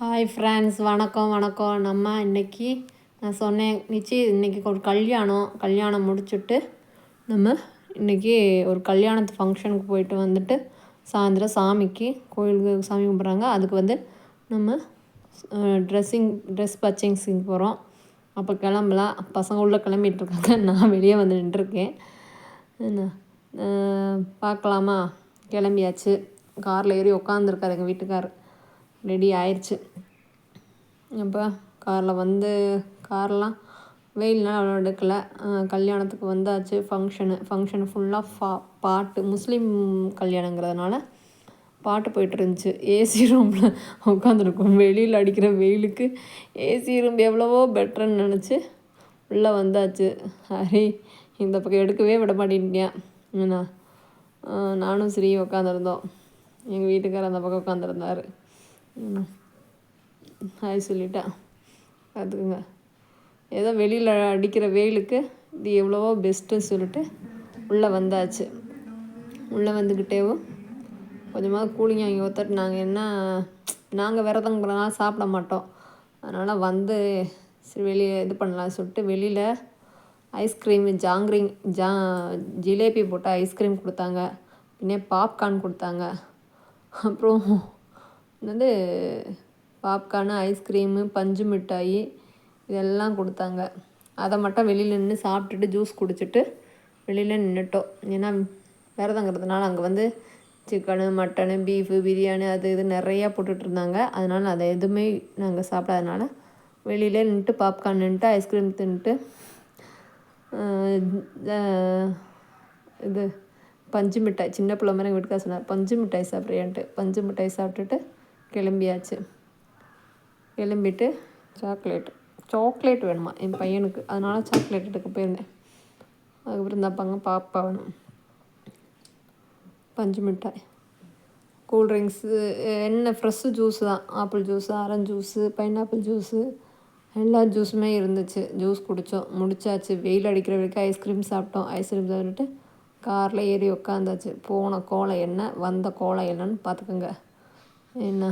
Hi friends வணக்கம் வணக்கம். நம்ம இன்னைக்கு நான் சொன்னேன் நிச்சயம் இன்னைக்கு ஒரு கல்யாணம். கல்யாணம் முடிச்சுட்டு நம்ம இன்னைக்கு ஒரு கல்யாணத்து ஃபங்க்ஷனுக்கு போயிட்டு வந்துட்டு சாயந்தரம் சாமிக்கு கோயிலுக்கு சாமி கும்பிட்றாங்க. அதுக்கு வந்து நம்ம ட்ரெஸ்ஸிங் ட்ரெஸ் பர்ச்சேசிங் போகிறோம் அப்போ கிளம்பலாம். பசங்க உள்ளே கிளம்பிட்டு இருக்காங்க. நான் வெளியே வந்து நின்றுருக்கேன். என்ன? பார்க்கலாமா? கிளம்பியாச்சு. காரில் ஏறி உட்காந்துருக்காரு எங்கள் வீட்டுக்கார். ரெடி ஆயிடுச்சு அப்போ காரில் வந்து கார்லாம் வெயில்னால் அவ்வளோ எடுக்கலை. கல்யாணத்துக்கு வந்தாச்சு. ஃபங்க்ஷனு ஃபங்க்ஷன் ஃபுல்லாக ஃபா பாட்டு முஸ்லீம் கல்யாணங்கிறதுனால பாட்டு போயிட்டு இருந்துச்சு ஏசி ரூமில் உட்காந்துருக்கோம் வெளியில் அடிக்கிற வெயிலுக்கு ஏசி ரூம் எவ்வளவோ பெட்டர்ன்னு நினச்சி உள்ளே வந்தாச்சு. ஹரி இந்த பக்கம் எடுக்கவே விட மாட்டேன்ட்டியான் என்ன நானும் ஸ்ரீ உட்காந்துருந்தோம் எங்கள் வீட்டுக்காரர் அந்த பக்கம் உட்காந்துருந்தாரு ஹாய் சொல்லிட்டா. பார்த்துக்குங்க. ஏதோ வெளியில் அடிக்கிற வெயிலுக்கு இது எவ்வளவோ பெஸ்ட்டுன்னு சொல்லிட்டு உள்ளே வந்தாச்சு. உள்ளே வந்துக்கிட்டேவும் கொஞ்சமாக கூலிங் வாங்கி ஒருத்தட்டு நாங்கள் என்ன நாங்கள் விரதங்கிறனால சாப்பிட மாட்டோம். அதனால் வந்து சரி வெளியே இது பண்ணலாம்னு சொல்லிட்டு வெளியில் ஐஸ்கிரீம் ஜாங்கிரிங் ஜா ஜிலேபி போட்ட ஐஸ்கிரீம் கொடுத்தாங்க. பின்னே பாப்கார்ன் கொடுத்தாங்க. அப்புறம் வந்து பாப்கார்னு ஐஸ்கிரீமு பஞ்சு மிட்டாய் இதெல்லாம் கொடுத்தாங்க. அதை மட்டும் வெளியில் நின்று சாப்பிட்டுட்டு ஜூஸ் குடிச்சிட்டு வெளியில் நின்றுட்டோம் ஏன்னா விரதங்கிறதுனால அங்கே வந்து சிக்கனு மட்டனு பீஃபு பிரியாணி அது இது நிறையா போட்டுட்ருந்தாங்க அதனால் அதை எதுவுமே நாங்கள் சாப்பிடாதனால வெளியிலே நின்றுட்டு பாப்கார்ன் நின்றுட்டு ஐஸ்கிரீம் தின்ட்டு இது பஞ்சு மிட்டாய் சின்ன பிள்ளை மாதிரி எங்கள் வீட்டுக்கார சொன்னார் பஞ்சு மிட்டாய் சாப்பிட்றியான்ட்டு. பஞ்சு மிட்டாய் சாப்பிட்டுட்டு கிளம்பியாச்சு. கிளம்பிட்டு சாக்லேட் சாக்லேட் வேணுமா? என் பையனுக்கு. அதனால் சாக்லேட் எடுக்க போயிருந்தேன். அதுக்கப்புறம் தப்பாங்க பாப்பா வேணும். பஞ்சு மிட்டாய். கூல்ட்ரிங்க்ஸு என்ன ஃப்ரெஷ்ஷு ஜூஸ் தான். Apple juice orange juice pineapple juice எல்லா ஜூஸுமே இருந்துச்சு. ஜூஸ் குடித்தோம் முடிச்சாச்சு. வெயில் அடிக்கிற வரைக்கும் ஐஸ்கிரீம் சாப்பிட்டோம். ஐஸ்கிரீம் சாப்பிட்டுட்டு காரில் ஏறி உக்காந்தாச்சு. போன கோலம் என்ன வந்த கோலம் என்னன்னு பார்த்துக்கோங்க. என்ன?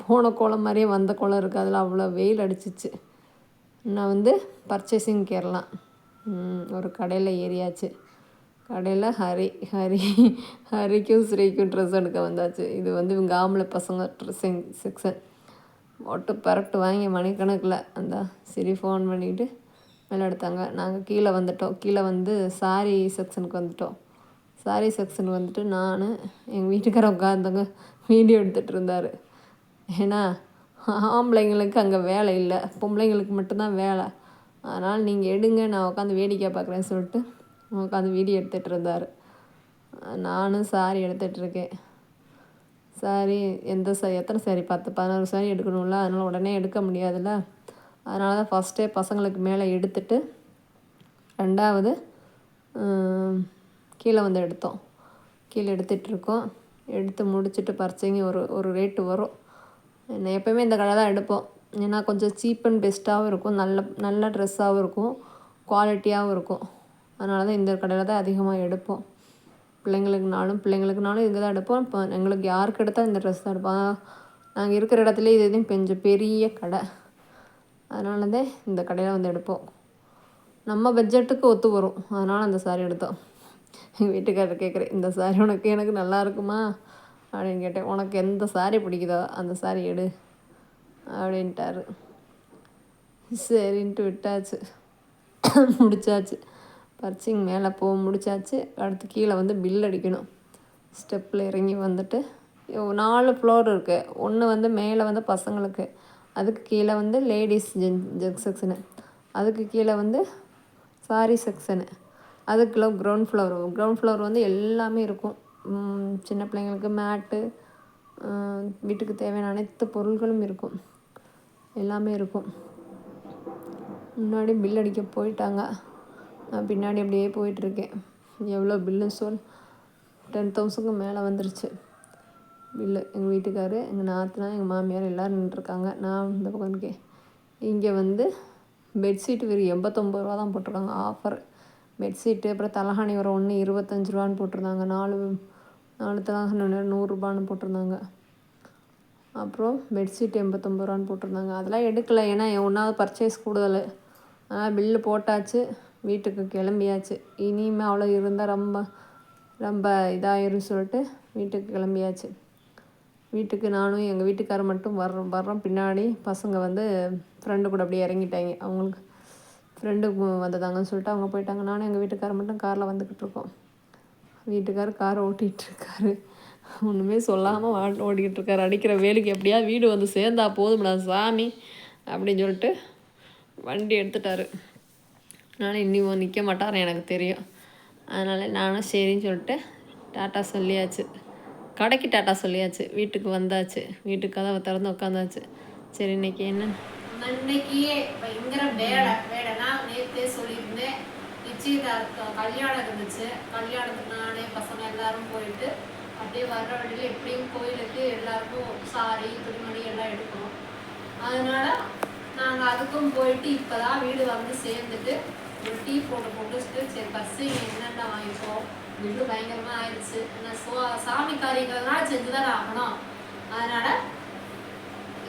போன கோலம் மாதிரியே வந்த கோலம் இருக்குது அதில் அவ்வளோ வெயில் அடிச்சிச்சு. நான் வந்து பர்ச்சேசிங் கேரலாம் ஒரு கடையில் ஏறியாச்சு. கடையில் ஹரி ஹரி ஹரிக்கும் ஸ்ரீக்கும் ட்ரெஸ் எடுக்க வந்தாச்சு. இது வந்து இவங்க ஆம்பளை பசங்க ட்ரெஸ்ஸிங் செக்ஷன் ஒட்டு பரட்டு வாங்கி மணிக்கணக்கில் அந்த சரி ஃபோன் பண்ணிவிட்டு மேலே எடுத்தாங்க. நாங்கள் கீழே வந்துட்டோம். கீழே வந்து சாரி செக்ஷனுக்கு வந்துட்டோம். சாரி செக்ஷன் வந்துட்டு நான் எங்கள் வீட்டுக்கார உட்காந்தவங்க வீடியோ எடுத்துகிட்டு இருந்தார். ஏன்னா ஆம்பளைங்களுக்கு அங்கே வேலை இல்லை பொம்பளைங்களுக்கு மட்டும்தான் வேலை. அதனால் நீங்கள் எடுங்க நான் உட்காந்து வேடிக்கை பார்க்குறேன்னு சொல்லிட்டு உட்காந்து வீடியோ எடுத்துகிட்டு இருந்தார். நானும் சாரி எடுத்துகிட்ருக்கேன் சாரி எந்த சா எத்தனை சாரி பத்து பதினோரு சாரி எடுக்கணும்ல அதனால் உடனே எடுக்க முடியாதுல்ல. அதனால தான் ஃபஸ்ட்டே பசங்களுக்கு மேலே எடுத்துட்டு ரெண்டாவது கீழே வந்து எடுத்தோம். கீழே எடுத்துகிட்ருக்கோம் எடுத்து முடிச்சுட்டு பறிச்சிங்க ஒரு ஒரு ரேட்டு வரும். என்ன எப்போயுமே இந்த கடை தான் எடுப்போம். ஏன்னா கொஞ்சம் சீப் அண்ட் பெஸ்ட்டாகவும் இருக்கும். நல்ல நல்ல ட்ரெஸ்ஸாகவும் இருக்கும். குவாலிட்டியாகவும் இருக்கும். அதனால தான் இந்த கடையில் தான் அதிகமாக எடுப்போம். பிள்ளைங்களுக்குனாலும் பிள்ளைங்களுக்குனாலும் இங்கே தான் எடுப்போம். இப்போ எங்களுக்கு யாருக்கு எடுத்தால் இந்த ட்ரெஸ் தான் எடுப்போம். நாங்கள் இருக்கிற இடத்துல இது எதுவும் கொஞ்சம் பெரிய கடை. அதனால தான் இந்த கடையில் வந்து எடுப்போம். நம்ம பட்ஜெட்டுக்கு ஒத்து வரும். அதனால் அந்த சாரி எடுத்தோம். எங்கள் வீட்டுக்காரர் கேட்குறேன் இந்த சாரி உனக்கு எனக்கு நல்லா இருக்குமா? அப்படின்னு கேட்டேன். உனக்கு எந்த சாரி பிடிக்குதோ அந்த சாரி எடு அப்படின்ட்டாரு. சரின்ட்டு விட்டாச்சு. முடிச்சாச்சு. பர்ச்சிங் மேலே போக முடிச்சாச்சு. அடுத்து கீழே வந்து பில் அடிக்கணும். ஸ்டெப்பில் இறங்கி வந்துட்டு நாலு ஃப்ளோர் இருக்குது ஒன்று வந்து மேலே வந்து பசங்களுக்கு. அதுக்கு கீழே வந்து லேடிஸ் ஜென் ஜென் செக்ஷனு அதுக்கு கீழே வந்து சாரி செக்ஷனு அதுக்குள்ள க்ரௌண்ட் ஃப்ளோர் க்ரௌண்ட் ஃப்ளோர் வந்து எல்லாமே இருக்கும். சின்ன பிள்ளைங்களுக்கு மேட்டு வீட்டுக்கு தேவையான அனைத்து பொருள்களும் இருக்கும். எல்லாமே இருக்கும். முன்னாடி பில் அடிக்க போயிட்டாங்க. நான் பின்னாடி அப்படியே போயிட்டுருக்கேன். எவ்வளோ பில்லு சொல். டென் தௌசண்ட்க்கு மேலே வந்துருச்சு. பில்லு எங்கள் வீட்டுக்காரு எங்கள் நாத்தனா எங்கள் மாமியார் எல்லோரும் நின்றுருக்காங்க. நான் இந்த பக்கம் இருக்கேன் இங்கே வந்து பெட்ஷீட் வெறும் எண்பத்தொம்பது ரூபா தான் போட்டிருக்காங்க. ஆஃபர் பெட்ஷீட்டு அப்புறம் தலகாணி வர ஒன்று இருபத்தஞ்சி ரூபான்னு போட்டிருந்தாங்க. நாலு நாலு தலகாணி நூறுரூபான்னு போட்டிருந்தாங்க. அப்புறம் பெட்ஷீட் எண்பத்தொம்பது ரூபான்னு போட்டிருந்தாங்க. அதெல்லாம் எடுக்கலை. ஏன்னா ஒன்றாவது பர்ச்சேஸ் கூடுதல். ஆனால் பில்லு போட்டாச்சு. வீட்டுக்கு கிளம்பியாச்சு. இனிமேல் அவ்வளோ இருந்தால் ரொம்ப ரொம்ப இதாகிரும் சொல்லிட்டு வீட்டுக்கு கிளம்பியாச்சு. வீட்டுக்கு நானும் எங்கள் வீட்டுக்காரர் மட்டும் வர்றோம். வர்றோம். பின்னாடி பசங்க வந்து ஃப்ரெண்டு கூட அப்படியே இறங்கிட்டாங்க. அவங்களுக்கு ஃப்ரெண்டு வந்ததாங்கன்னு சொல்லிட்டு அவங்க போயிட்டாங்க. நானும் எங்கள் வீட்டுக்காரர் மட்டும் காரில் வந்துக்கிட்டு இருக்கோம். வீட்டுக்காரர் காரை ஓட்டிகிட்ருக்காரு. ஒன்றுமே சொல்லாமல் வா ஓடிக்கிட்டு இருக்காரு அடிக்கிற வேலைக்கு எப்படியா வீடு வந்து சேர்ந்தா போதும்டா சாமி அப்படின்னு சொல்லிட்டு வண்டி எடுத்துட்டாரு. நானும் இன்னும் நிற்க மாட்டார் எனக்கு தெரியும். அதனால் நானும் சரின்னு சொல்லிட்டு டாட்டா சொல்லியாச்சு. கடைக்கு டாட்டா சொல்லியாச்சு. வீட்டுக்கு வந்தாச்சு. வீட்டுக்கு கதவை திறந்து உட்காந்தாச்சு. சரி இன்னைக்கு என்ன? அன்னைக்கே பயங்கர வேலை வேலைனா நேற்றே சொல்லியிருந்தேன். நிச்சயதார்த்தம் கல்யாணம் இருந்துச்சு. கல்யாணத்துக்கு நானே பசங்க எல்லாரும் போயிட்டு அப்படியே வர்ற வழியில் எப்படியும் கோயிலுக்கு எல்லாருக்கும் சாரி துணிமணி எல்லாம் எடுக்கணும். அதனால நாங்கள் அதுக்கும் போயிட்டு இப்போ தான் வீடு வந்து சேர்ந்துட்டு ஒரு டீ போட்டு போட்டு சரி பஸ்ஸு என்னென்ன வாங்கிப்போம்? பில்லு பயங்கரமாக ஆயிடுச்சு என்ன சோ சாமி காரியங்கள்லாம் செஞ்சு தான் ஆகணும். அதனால்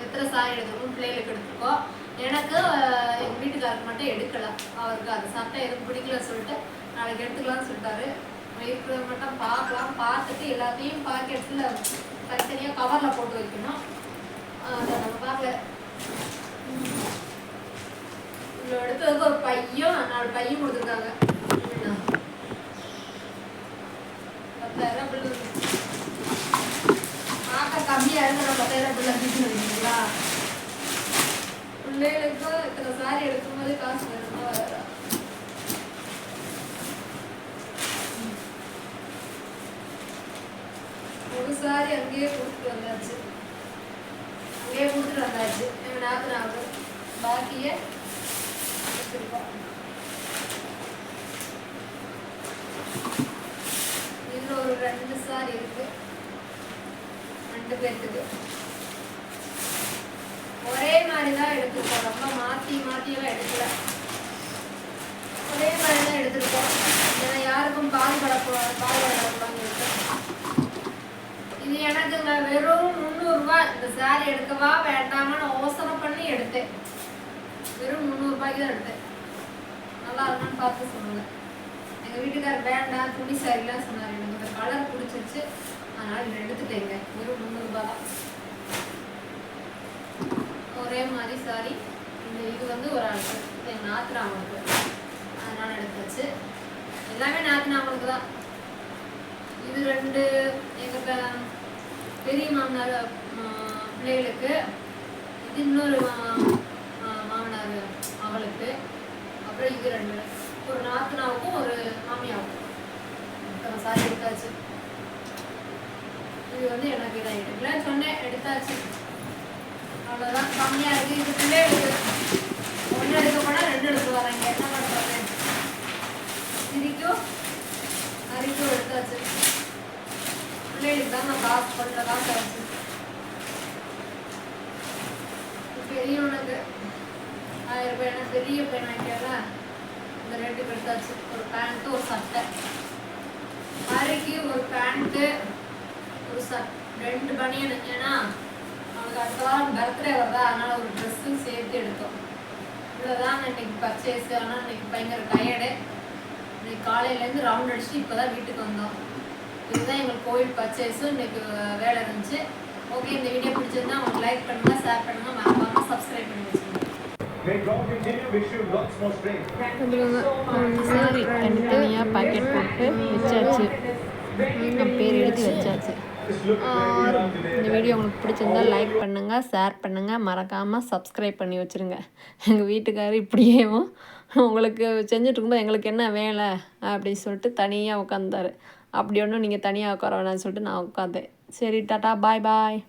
எத்தனை சாரி எடுக்கணும் பிள்ளைகளுக்கு எடுத்துருக்கோம். எனக்கு எங்கள் வீட்டுக்காரருக்கு மட்டும் எடுக்கலை. அவருக்கு அது சட்டை எதுவும் பிடிக்கல சொல்லிட்டு நாளைக்கு எடுத்துக்கலாம்னு சொல்லிட்டாரு. இருக்கிறத மட்டும் பார்க்கலாம். பார்த்துட்டு எல்லாத்தையும் பாக்கெட்ஸில் தனித்தனியாக கவரில் போட்டு வைக்கணும். அதை நம்ம பார்க்கல. இவ்வளோ எடுத்ததுக்கு ஒரு பையும் நாலு பையும் கொடுத்துருக்காங்க. பத்தாயிரம் பில்லு. பார்க்க கம்மியாக இருந்து நம்ம பத்தாயிரம் பில்லு அப்படிங்களா பிள்ளைகளுக்கும் இத்தனை சாரி எடுக்கும்போது காசு வேணுமா வர ஒரு சாரி அங்கேயே கொடுத்துட்டு வந்தாச்சு. அங்கேயே கொடுத்துட்டு வந்தாச்சு. எங்கள் நாத்தனாவுக்கு பாக்கியை வச்சிருக்கோம் இன்னும் ஒரு ரெண்டு சாரி இருக்கு. ரெண்டு பேர்த்துக்கு. ஒரே மாதிரி தான் எடுத்துருக்கோம். ரொம்ப மாற்றி மாற்றியெல்லாம் எடுக்கல. ஒரே மாதிரி தான் எடுத்துருக்கோம். ஏன்னா யாருக்கும் பாதிப்படக்கூடாது பாதிப்படக்கூடாதுன்னு இருக்கு. இது எனக்கு வெறும் முந்நூறுரூவா இந்த சாரி எடுக்கவா வேண்டாமான்னு யோசனை பண்ணி எடுத்தேன். வெறும் முந்நூறுபாய்க்கு தான் எடுத்தேன். நல்லா இருக்கான்னு பார்த்து சொல்லுங்கள் எங்கள் வீட்டுக்காரர் வேண்டாம் துணி சாரிலாம் சொன்னார். எனக்கு இந்த கலர் பிடிச்சிருச்சு. அதனால் இதை எடுத்துட்டேங்க வெறும் முந்நூறுபா தான் ஒரே மாதிரி சாரி இந்த இது வந்து ஒரு ஆளுக்கு எங்கள் நாத்துனாவனுக்கு அதனால் எடுத்தாச்சு. எல்லாமே நாத்துனாவனுக்கு தான். இது ரெண்டு எங்கள் பெரிய மாமனார் பிள்ளைகளுக்கு. இது இன்னொரு மாமனார் அவளுக்கு. அப்புறம் இது ரெண்டு. ஒரு நாத்தனாவுக்கும் ஒரு மாமியாவுக்கும். சாரி எடுத்தாச்சு. இது வந்து எனக்கு இதை எடுக்கல. சொன்னேன் எடுத்தாச்சு. அவ்வளோதான் கம்மியாக இருக்குது இது பிள்ளைகளுக்கு ஒன்று எடுக்க போனால் ரெண்டு எடுத்து வராங்க என்ன பண்ணுறது சிரிக்கும். அரிக்கும் எடுத்தாச்சு. பிள்ளைகளுக்கு தான் நான் காசு பண்ணுற காசு ஆச்சு பெரியவனுக்கு ஆயிரம் ரூபாய் என்ன பெரிய பையன் வாங்கிக்கல இந்த ரெண்டு எடுத்தாச்சு. ஒரு பேண்ட்டு ஒரு சட்டை. அரைக்கு ஒரு பேண்ட்டு ஒரு சட் ரெண்டு பனியன் ஏன்னா அவனுக்கு அடுத்த வாரம் பர்த்டே வருதா? அதனால ஒரு ட்ரெஸ்ஸும் சேர்த்து எடுத்தோம். இவ்வளோதான் இன்னைக்கு பர்ச்சேஸ் ஆனால் இன்னைக்கு பயங்கர டயர்டு இன்னைக்கு காலையிலேருந்து ரவுண்ட் அடிச்சுட்டு இப்போ தான் வீட்டுக்கு வந்தோம். இதுதான் எங்களுக்கு கோவில் பர்ச்சேஸும் இன்னைக்கு வேலை இருந்துச்சு. ஓகே இந்த வீடியோ பிடிச்சிருந்தா உங்களுக்கு லைக் பண்ணுங்கள் ஷேர் பண்ணுங்கள் மறக்காமல் சப்ஸ்கிரைப் பண்ணி வச்சுக்கோங்க. சாரி. தனித்தனியாக பாக்கெட் போட்டு வச்சாச்சு. பேர் எழுதி வச்சாச்சு. இந்த வீடியோ உங்களுக்கு பிடிச்சிருந்தா லைக் பண்ணுங்கள் ஷேர் பண்ணுங்கள் மறக்காமல் சப்ஸ்கிரைப் பண்ணி வச்சுருங்க. எங்கள் வீட்டுக்காரர் இப்படியேவும் உங்களுக்கு செஞ்சுட்டு இருக்கும்போது எங்களுக்கு என்ன வேலை அப்படின்னு சொல்லிட்டு தனியாக உட்காந்தாரு அப்படி ஒன்றும் நீங்கள் தனியாக உட்கார வேணாம்னு சொல்லிட்டு நான் உட்காந்தேன் சரி டாட்டா பாய் பாய்